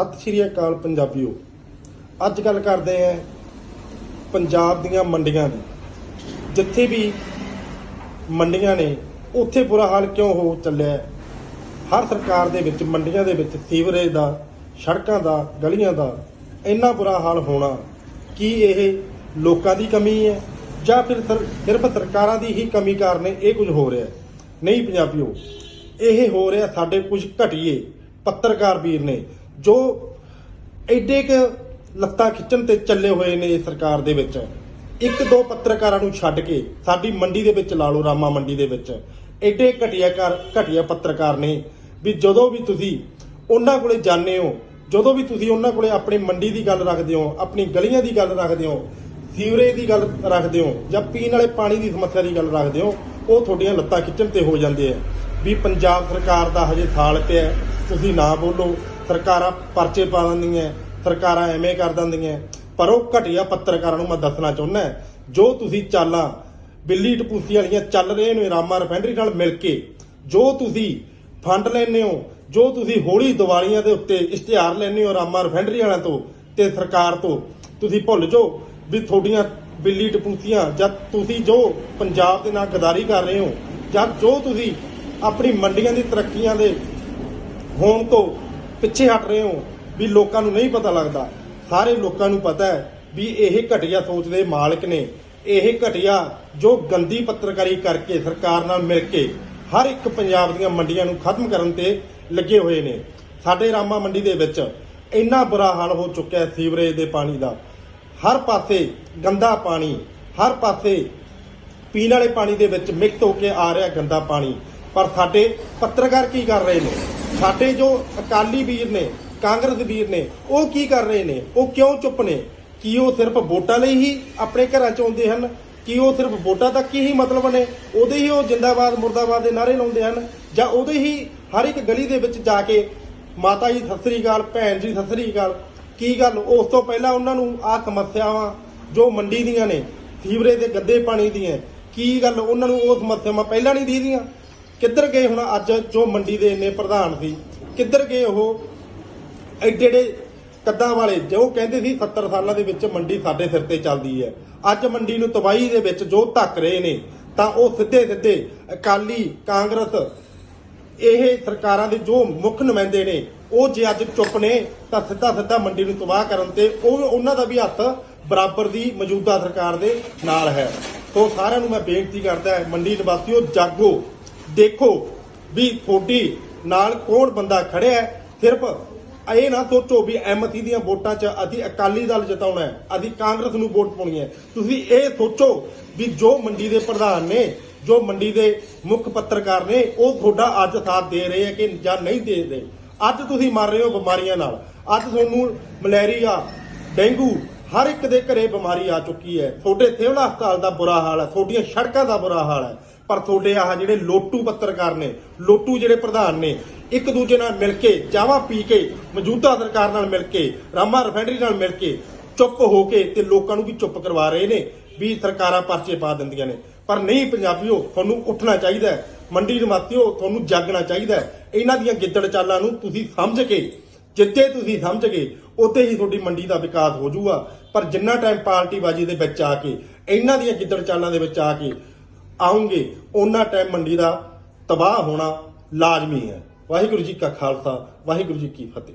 ਸਤਿ ਸ਼੍ਰੀ ਅਕਾਲ ਪੰਜਾਬੀਓ। ਅੱਜ ਗੱਲ ਕਰਦੇ ਆਂ ਪੰਜਾਬ ਦੀਆਂ ਮੰਡੀਆਂ ਦੀ। ਜਿੱਥੇ ਵੀ ਮੰਡੀਆਂ ਨੇ, ਉੱਥੇ ਬੁਰਾ ਹਾਲ ਕਿਉਂ ਹੋ ਚੱਲਿਆ? ਹਰ ਸਰਕਾਰ ਦੇ ਵਿੱਚ, ਮੰਡੀਆਂ ਦੇ ਵਿੱਚ ਸੀਵਰੇਜ ਦਾ, ਸੜਕਾਂ ਦਾ, ਗਲੀਆਂ ਦਾ ਇੰਨਾ ਬੁਰਾ ਹਾਲ ਹੋਣਾ, ਕੀ ਇਹ ਲੋਕਾਂ ਦੀ ਕਮੀ ਹੈ? ਜਾਂ ਫਿਰ ਸਰ- ਸਿਰਫ ਸਰਕਾਰਾਂ ਦੀ ਹੀ ਕਮੀ ਕਾਰਨ ਇਹ ਕੁਝ ਹੋ ਰਿਹਾ ਹੈ? ਨਹੀਂ ਪੰਜਾਬੀਓ, ਇਹ ਹੋ ਰਿਹਾ ਸਾਡੇ ਕੁਝ ਘਟੀਏ ਪੱਤਰਕਾਰ ਵੀਰ ਨੇ। ਜੋ ਐਡੇ ਕ ਲੱਤਾਂ ਖਿੱਚਣ ਤੇ ਚੱਲੇ ਹੋਏ ਨੇ ਸਰਕਾਰ ਦੇ ਵਿੱਚ, ਇੱਕ ਦੋ ਪੱਤਰਕਾਰਾਂ ਨੂੰ ਛੱਡ ਕੇ ਸਾਡੀ ਮੰਡੀ ਦੇ ਵਿੱਚ ਲਾ ਲਓ, ਰਾਮਾ ਮੰਡੀ ਦੇ ਵਿੱਚ, ਐਡੇ ਘਟੀਆ ਕਰ ਘਟੀਆ ਪੱਤਰਕਾਰ ਨੇ ਵੀ ਜਦੋਂ ਵੀ ਤੁਸੀਂ ਉਹਨਾਂ ਕੋਲੇ ਜਾਂਦੇ ਹੋ, ਜਦੋਂ ਵੀ ਤੁਸੀਂ ਉਹਨਾਂ ਕੋਲੇ ਆਪਣੀ ਮੰਡੀ ਦੀ ਗੱਲ ਰੱਖਦੇ ਹੋ, ਆਪਣੀ ਗਲੀਆਂ ਦੀ ਗੱਲ ਰੱਖਦੇ ਹੋ, ਸੀਵਰੇਜ ਦੀ ਗੱਲ ਰੱਖਦੇ ਹੋ ਜਾਂ ਪੀਣ ਵਾਲੇ ਪਾਣੀ ਦੀ ਸਮੱਸਿਆ ਦੀ ਗੱਲ ਰੱਖਦੇ ਹੋ, ਉਹ ਤੁਹਾਡੀਆਂ ਲੱਤਾਂ ਖਿੱਚਣ ਤੇ ਹੋ ਜਾਂਦੇ ਆ। ਵੀ ਪੰਜਾਬ ਸਰਕਾਰ ਦਾ ਹਜੇ ਥਾਲ ਪਿਆ ਤੁਸੀਂ ਨਾ ਬੋਲੋ ਸਰਕਾਰਾਂ ਪਰਚੇ ਪਾ ਦਿੰਦੀਆਂ, ਸਰਕਾਰਾਂ ਐਵੇਂ ਕਰ ਦਿੰਦੀਆਂ। ਪਰ ਉਹ ਘਟੀਆ ਪੱਤਰਕਾਰਾਂ ਨੂੰ ਮੈਂ ਦੱਸਣਾ ਚਾਹੁੰਦਾ ਜੋ ਤੁਸੀਂ ਚਾਲਾਂ, ਬਿੱਲੀ ਟਪੂਸੀ ਵਾਲੀਆਂ ਚੱਲ ਰਹੇ ਨੇ ਰਾਮਾ ਰਿਫਾਈਨਰੀ ਨਾਲ ਮਿਲ ਕੇ, ਜੋ ਤੁਸੀਂ ਫੰਡ ਲੈਂਦੇ ਹੋ, ਜੋ ਤੁਸੀਂ ਹੋਲੀ ਦੀਵਾਲੀਆਂ ਦੇ ਉੱਤੇ ਇਸ਼ਤਿਹਾਰ ਲੈਂਦੇ ਹੋ ਰਾਮਾ ਰਿਫਾਈਨਰੀ ਵਾਲਿਆਂ ਤੋਂ ਤੇ ਸਰਕਾਰ ਤੋਂ, ਤੁਸੀਂ ਭੁੱਲ ਜਾਓ ਵੀ ਤੁਹਾਡੀਆਂ ਬਿੱਲੀ ਟਪੂਸੀਆਂ ਜਦ ਤੁਸੀਂ ਜੋ ਪੰਜਾਬ ਦੇ ਨਾਲ ਗਦਾਰੀ ਕਰ ਰਹੇ ਹੋ, ਜਾਂ ਜੋ ਤੁਸੀਂ ਆਪਣੀ ਮੰਡੀਆਂ ਦੀ ਤਰੱਕੀਆਂ ਦੇ ਹੋਣ ਤੋਂ ਪਿੱਛੇ ਹਟ ਰਹੇ ਹੋ ਵੀ ਲੋਕਾਂ ਨੂੰ ਨਹੀਂ ਪਤਾ ਲੱਗਦਾ। ਸਾਰੇ ਲੋਕਾਂ ਨੂੰ ਪਤਾ ਹੈ ਵੀ ਇਹ ਘਟੀਆ ਸੋਚ ਦੇ ਮਾਲਕ ਨੇ। ਇਹ ਘਟੀਆ ਜੋ ਗੰਦੀ ਪੱਤਰਕਾਰੀ ਕਰਕੇ ਸਰਕਾਰ ਨਾਲ ਮਿਲ ਕੇ ਹਰ ਇੱਕ ਪੰਜਾਬ ਦੀਆਂ ਮੰਡੀਆਂ ਨੂੰ ਖਤਮ ਕਰਨ ਤੇ ਲੱਗੇ ਹੋਏ ਨੇ। ਸਾਡੇ ਰਾਮਾ ਮੰਡੀ ਦੇ ਵਿੱਚ ਇੰਨਾ ਬੁਰਾ ਹਾਲ ਹੋ ਚੁੱਕਿਆ ਸੀਵਰੇਜ ਦੇ ਪਾਣੀ ਦਾ। ਹਰ ਪਾਸੇ ਗੰਦਾ ਪਾਣੀ, ਹਰ ਪਾਸੇ ਪੀਣ ਵਾਲੇ ਪਾਣੀ ਦੇ ਵਿੱਚ ਮਿਕਸ ਹੋ ਕੇ ਆ ਰਿਹਾ ਗੰਦਾ ਪਾਣੀ। ਪਰ ਸਾਡੇ ਪੱਤਰਕਾਰ ਕੀ ਕਰ ਰਹੇ ਨੇ? ਸਾਡੇ ਜੋ ਅਕਾਲੀ ਵੀਰ ਨੇ, ਕਾਂਗਰਸ ਵੀਰ ਨੇ, ਉਹ ਕੀ ਕਰ ਰਹੇ ਨੇ? ਉਹ ਕਿਉਂ ਚੁੱਪ ਨੇ? ਕੀ ਉਹ ਸਿਰਫ ਵੋਟਾਂ ਲਈ ਹੀ ਆਪਣੇ ਘਰਾਂ ਚ ਆਉਂਦੇ ਹਨ? ਕੀ ਉਹ ਸਿਰਫ ਵੋਟਾਂ ਤੱਕ ਹੀ ਮਤਲਬ ਨੇ? ਉਹਦੇ ਹੀ ਉਹ ਜਿੰਦਾਬਾਦ, ਮੁਰਦਾਬਾਦ ਦੇ ਨਾਰੇ ਲਾਉਂਦੇ ਹਨ? ਜਾਂ ਉਹਦੇ ਹੀ ਹਰ ਇੱਕ ਗਲੀ ਦੇ ਵਿੱਚ ਜਾ ਕੇ ਮਾਤਾ ਜੀ, ਸਤਿ ਸ੍ਰੀ ਅਕਾਲ, ਭੈਣ ਜੀ, ਸਤਿ ਸ੍ਰੀ ਅਕਾਲ, ਕੀ ਗੱਲ? ਉਸ ਤੋਂ ਪਹਿਲਾਂ ਉਹਨਾਂ ਨੂੰ ਆਹ ਸਮੱਸਿਆਵਾਂ ਜੋ ਮੰਡੀ ਦੀਆਂ ਨੇ, ਸੀਵਰੇਜ ਦੇ ਗੰਦੇ ਪਾਣੀ ਦੀਆਂ, ਕੀ ਗੱਲ? ਉਹਨਾਂ ਨੂੰ ਉਹ ਸਮੱਸਿਆਵਾਂ ਪਹਿਲਾਂ ਨਹੀਂ ਦੀਦੀਆਂ? ਕਿੱਧਰ ਗਏ ਹੁਣ ਅੱਜ ਜੋ ਮੰਡੀ ਦੇ ਇੰਨੇ ਪ੍ਰਧਾਨ ਸੀ? ਕਿੱਧਰ ਗਏ ਉਹ? ਐਡੇ ਐਡੇ ਕੱਦਾਂ ਵਾਲੇ, ਜੋ ਕਹਿੰਦੇ ਸੀ 70 ਸਾਲਾਂ ਦੇ ਵਿੱਚ ਮੰਡੀ ਸਾਡੇ ਸਿਰ ਤੇ ਚੱਲਦੀ ਹੈ। ਅੱਜ ਮੰਡੀ ਨੂੰ ਤਬਾਹੀ ਦੇ ਵਿੱਚ ਜੋ ਧੱਕ ਰਹੇ ਨੇ, ਤਾਂ ਉਹ ਸਿੱਧੇ ਸਿੱਧੇ ਅਕਾਲੀ ਕਾਂਗਰਸ, ਇਹ ਸਰਕਾਰਾਂ ਦੇ ਜੋ ਮੁੱਖ ਨੁਮਾਇੰਦੇ ਨੇ, ਉਹ ਜੇ ਅੱਜ ਚੁੱਪ ਨੇ, ਤਾਂ ਸਿੱਧਾ ਸਿੱਧਾ ਮੰਡੀ ਨੂੰ ਤਬਾਹ ਕਰਨ ਤੇ ਉਹ, ਉਹਨਾਂ ਦਾ ਵੀ ਹੱਥ ਬਰਾਬਰ ਦੀ ਮੌਜੂਦਾ ਸਰਕਾਰ ਦੇ ਨਾਲ ਹੈ। ਸੋ ਸਾਰਿਆਂ ਨੂੰ ਮੈਂ ਬੇਨਤੀ ਕਰਦਾ ਮੰਡੀ ਨਿਵਾਸੀਓ, ਜਾਗੋ। ਦੇਖੋ ਵੀ ਤੁਹਾਡੀ ਨਾਲ ਕੌਣ ਬੰਦਾ ਖੜਿਆ ਹੈ। ਸਿਰਫ ਇਹ ਨਾ ਸੋਚੋ ਵੀ ਐਮਸੀ ਦੀਆਂ ਵੋਟਾਂ 'ਚ ਅਸੀਂ ਅਕਾਲੀ ਦਲ ਜਿਤਾਉਣਾ ਹੈ, ਅਸੀਂ ਕਾਂਗਰਸ ਨੂੰ ਵੋਟ ਪਾਉਣੀ ਹੈ। ਤੁਸੀਂ ਇਹ ਸੋਚੋ ਵੀ ਜੋ ਮੰਡੀ ਦੇ ਪ੍ਰਧਾਨ ਨੇ, ਜੋ ਮੰਡੀ ਦੇ ਮੁੱਖ ਪੱਤਰਕਾਰ ਨੇ, ਉਹ ਤੁਹਾਡਾ ਅੱਜ ਸਾਥ ਦੇ ਰਹੇ ਹੈ ਕਿ ਜਾਂ ਨਹੀਂ ਦੇ ਰਹੇ। ਅੱਜ ਤੁਸੀਂ ਮਰ ਰਹੇ ਹੋ ਬਿਮਾਰੀਆਂ ਨਾਲ। ਅੱਜ ਤੁਹਾਨੂੰ ਮਲੇਰੀਆ, ਡੇਂਗੂ ਹਰ ਇੱਕ ਦੇ ਘਰੇ ਬਿਮਾਰੀ ਆ ਚੁੱਕੀ ਹੈ। ਤੁਹਾਡੇ ਸਿਵਲ ਹਸਪਤਾਲ ਦਾ ਬੁਰਾ ਹਾਲ ਹੈ, ਤੁਹਾਡੀਆਂ ਸੜਕਾਂ ਦਾ ਬੁਰਾ ਹਾਲ ਹੈ, ਪਰ ਤੁਹਾਡੇ ਆਹ ਜਿਹੜੇ ਲੋਟੂ ਪੱਤਰਕਾਰ ਨੇ, ਲੋਟੂ ਜਿਹੜੇ ਪ੍ਰਧਾਨ ਨੇ, ਇੱਕ ਦੂਜੇ ਨਾਲ ਮਿਲ ਕੇ, ਚਾਵਾ ਪੀ ਕੇ, ਮੌਜੂਦਾ ਸਰਕਾਰ ਨਾਲ ਮਿਲ ਕੇ, ਰਾਮਾ ਰਿਫਾਈਨਰੀ ਨਾਲ ਮਿਲ ਕੇ, ਚੁੱਪ ਹੋ ਕੇ ਤੇ ਲੋਕਾਂ ਨੂੰ ਵੀ ਚੁੱਪ ਕਰਵਾ ਰਹੇ ਨੇ, ਵੀ ਸਰਕਾਰਾਂ ਪਰਚੇ ਪਾ ਦਿੰਦੀਆਂ ਨੇ। ਪਰ ਨਹੀਂ ਪੰਜਾਬੀਓ, ਤੁਹਾਨੂੰ ਉੱਠਣਾ ਚਾਹੀਦਾ ਹੈ। ਮੰਡੀ ਨਿਵਾਸੀਓ, ਤੁਹਾਨੂੰ ਜਾਗਣਾ ਚਾਹੀਦਾ ਇਹਨਾਂ ਦੀਆਂ ਗਿੱਦੜ ਚਾਲਾਂ ਨੂੰ ਤੁਸੀਂ ਸਮਝ ਕੇ ਜਿੱਥੇ ਤੁਸੀਂ ਸਮਝ ਗਏ, ਉੱਥੇ ਹੀ ਤੁਹਾਡੀ ਮੰਡੀ ਦਾ ਵਿਕਾਸ ਹੋ ਜਾਊਗਾ। ਪਰ ਜਿੰਨਾ ਟਾਈਮ ਪਾਰਟੀ ਬਾਜੀ ਦੇ ਵਿੱਚ ਆ ਕੇ, ਇਹਨਾਂ ਦੀਆਂ ਗਿੱਦੜ ਚਾਲਾਂ ਦੇ ਵਿੱਚ ਆ ਕੇ ਆਉਂਗੇ ਉਹਨਾਂ ਟਾਈਮ ਮੰਡੀ ਦਾ ਤਬਾਹ ਹੋਣਾ ਲਾਜ਼ਮੀ ਹੈ। ਵਾਹਿਗੁਰੂ ਜੀ ਕਾ ਖਾਲਸਾ, ਵਾਹਿਗੁਰੂ ਜੀ ਕੀ ਫਤਿਹ।